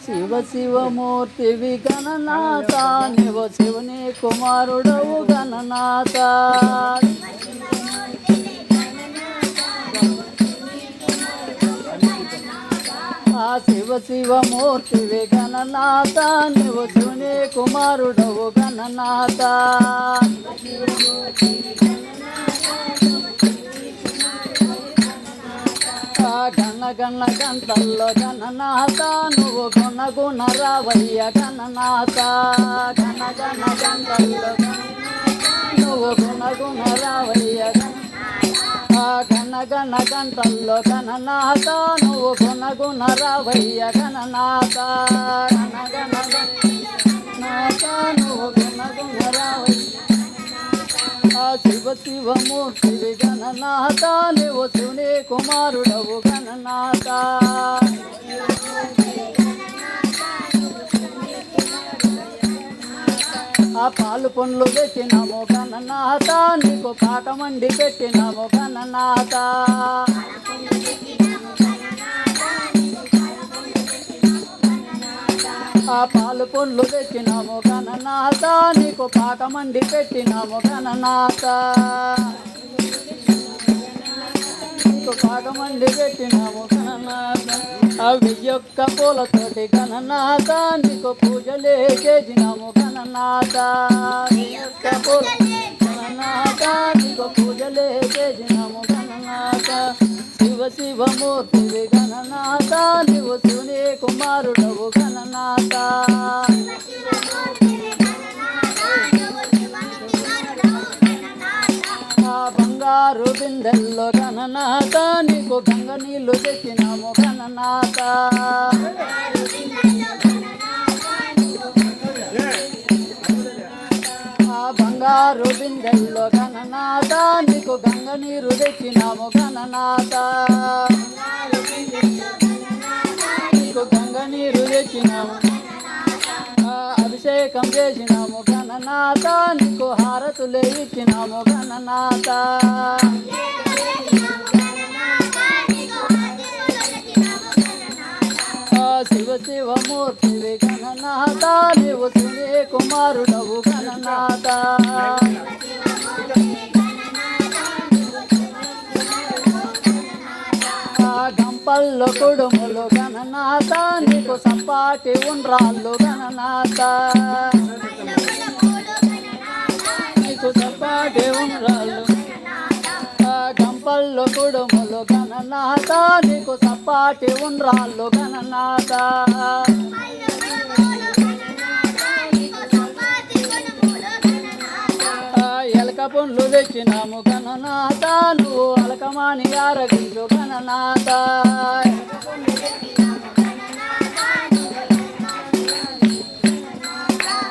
శివ శివమూర్తి గణనాథ నీవు శివుని కుమారుడవు గణనాథ ఆ శివ శివమూర్తి గణనాథ నీవు శివుని కుమారుడవు గణనాథ ఆ గణ గణ గంటల్లో గణనాథ నువ్వు గుణ గుణ రావయ్య గణనాథ. గణ గణ గంటల్లో నువ్వు గుణ గుణ రావయ్య గణ గణ గంటల్లో గణనాథ నువ్వు గుణ గుణ రావయ్య గణనాథ. గణ గణ గంట ఆ శివమూర్తివి గణనాథ నీవు శివుని కుమారుడవు గణనాథ. ఆ పాలు పండ్లు పెట్టినాము గణనాథ నీకు పాకమండి పెట్టినాము గణనాథ. ఆ పాలు పండ్లు పెట్టినాము గణనాథ నీకు పాకమండి పెట్టినాము గణనాథ నీకు పాకమండి పెట్టినాము గణనాథ ఆ వెయ్యొక్క పూలతోటి గణనాథ నీకు పూజలే చేసినాము గణనాథ వెయ్యొక్క పూల గణనాథ నీకు పూజలే చేసినాము గణనాథ శివ శివమూర్తివి గణనాథ నీవు శివుని కుమారుడవు గణనాథ బంగారు బిందెల్లో గణనాథ నీకు గంగ నీళ్ళు తెచ్చినాము గణనాథ బంగారు బిందెల్లో గణనాథ నీకు గంగ నీరు తెచ్చినాము గణనాథ నీకు గంగ నీరు తెచ్చినాము అభిషేకం చేసినాము గణనాథ నీకు హారతులే ఇచ్చినాము గణనాథ శివ శివమూర్తివి గణనాథ నీవు సునీ కుమారుడవు గణనాథ గంపల్లో కుడుములు గణనాథ నీకు సపాటి ఉండ్రాళ్ళు గణనాథ. నీకు సపాటి ఉండ్రాళ్ళు ఆ గంపల్లో కుడుములు గణనాథ నీకు సపాటి ఉండ్రాళ్ళు గణనాథ. ఎలక పండ్లు తెచ్చినాము కననాథ నువ్వు అలకమాని ఆరగించు కననాథ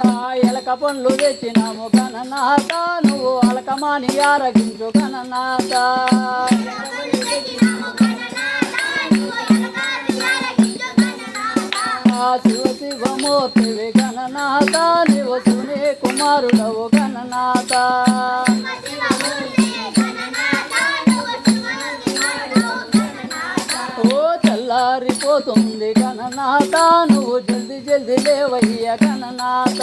ఆ ఎలక పండ్లు తెచ్చినాము కననాథ నువ్వు అలకమాని ఆరగించు కననాథ శివ శివమూర్తివి గణనాథ నీవు శివుని కుమారుడవు వస్తుంది గణనాథ నువ్వు జల్ది జల్ది లేవయ్య గణనాథ.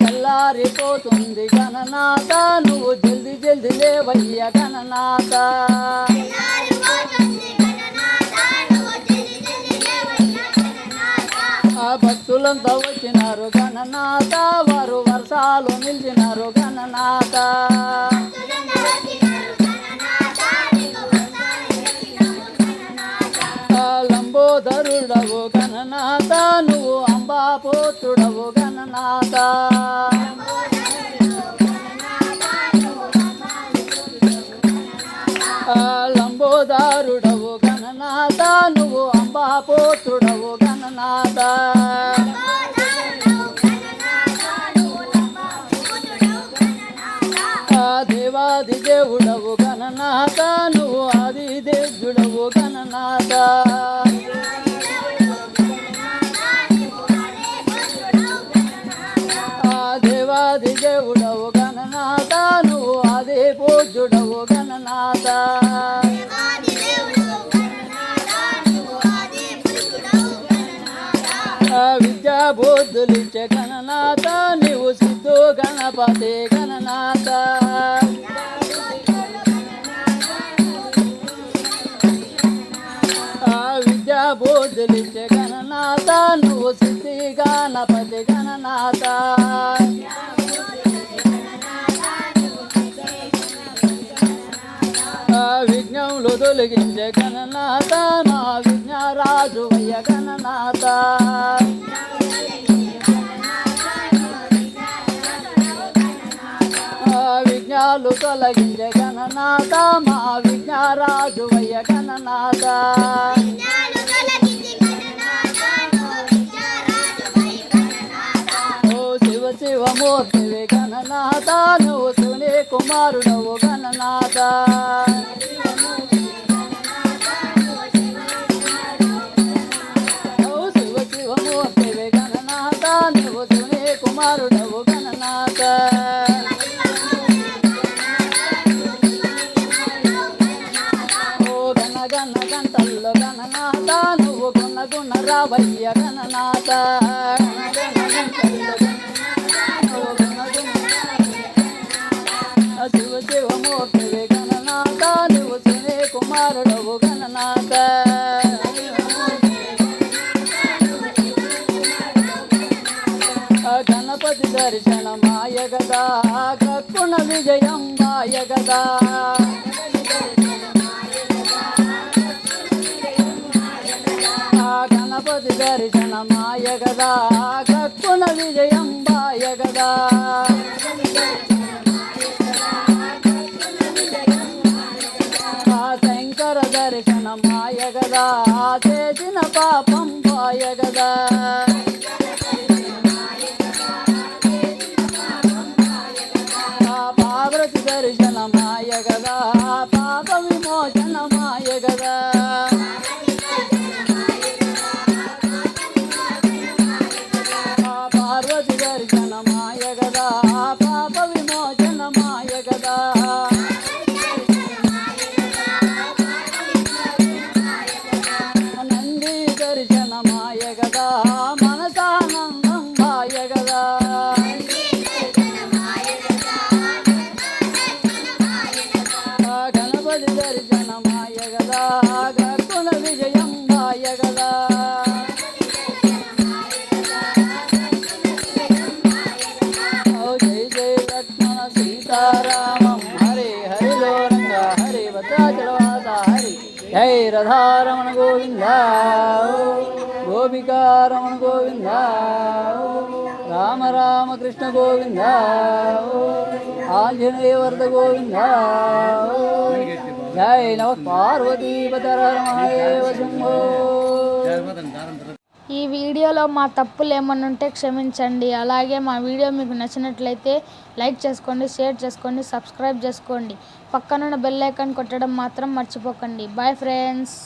తెల్లారిపోతుంది గణనాథ నువ్వు జల్ది జల్ది లేవయ్య గణనాథ. భక్తులంతా వచ్చినారు గణనాథ వారు వర్షాలు నిలిచినారు గణనాథ. లంబోదరుడవు గణనాథ నువ్వు అంబాపోతుడవు గణనాథ లంబోదారుడవు గణనాథ నువ్వు అంబాపోతుడవు గణనాథ దేవాది దేవుడవు గణనాథ నువ్వు ఆది దేవుడవు గణనాథ దేవుడవు గణనాథ నువ్వు అదే పూజుడవు గణనాథ. విద్యా బుద్ధులిచ్చే గణనాథ నీవు సిద్ధు గణపతి గణనాథ. విద్యా బుద్ధులిచ్చే గణనాథ నువ్వు సిద్ధి గణపతి గణనాథ. తొలగించే గణనాథ నా విజ్ఞరాజు అయ్య గణనాథ ఆ విఘ్నాలు తొలగించే గణనాథ మా విజ్ఞరాజు అయ్య గణనాథ ఓ శివ శివమూర్తివి గణనాథ నువ్వు శివుని కుమారుడవు గణనాథ. కుమారుడవు గణనాథ. ఓ గణ గణ గంటల్లో గణనాథ నువ్వు గుణ గుణ రావయ్య గణనాథ. గదా విజయం మాయ గదా ఆ గణపతి దర్శనమాయ గదా కక్కుణ విజయం మాయ గదా ఆ శంకర దర్శనమాయ గదా చేసిన పాపం పాయ గదా పార్వతి దర్శనమాయ గదా పాప విమోచనమాయ గదా. దర్శనమాయ గదా. గక్కున విజయం మాయ గదా జై జై లక్ష్మణ సీతారామం హరే హరి లోరంగ హరి భద్రాచలవాస హరి జై రథారమణ గోవింద గోపికారమణ గోవింద రామ రామ కృష్ణ గోవింద గోవింద జై నమ శంభో ఈ వీడియోలో మా తప్పులు ఏమన్నా ఉంటే క్షమించండి. అలాగే మా వీడియో మీకు నచ్చినట్లయితే లైక్ చేసుకోండి షేర్ చేసుకోండి సబ్స్క్రైబ్ చేసుకోండి. పక్కనున్న బెల్ ఐకాన్ కొట్టడం మాత్రం మర్చిపోకండి. Bye friends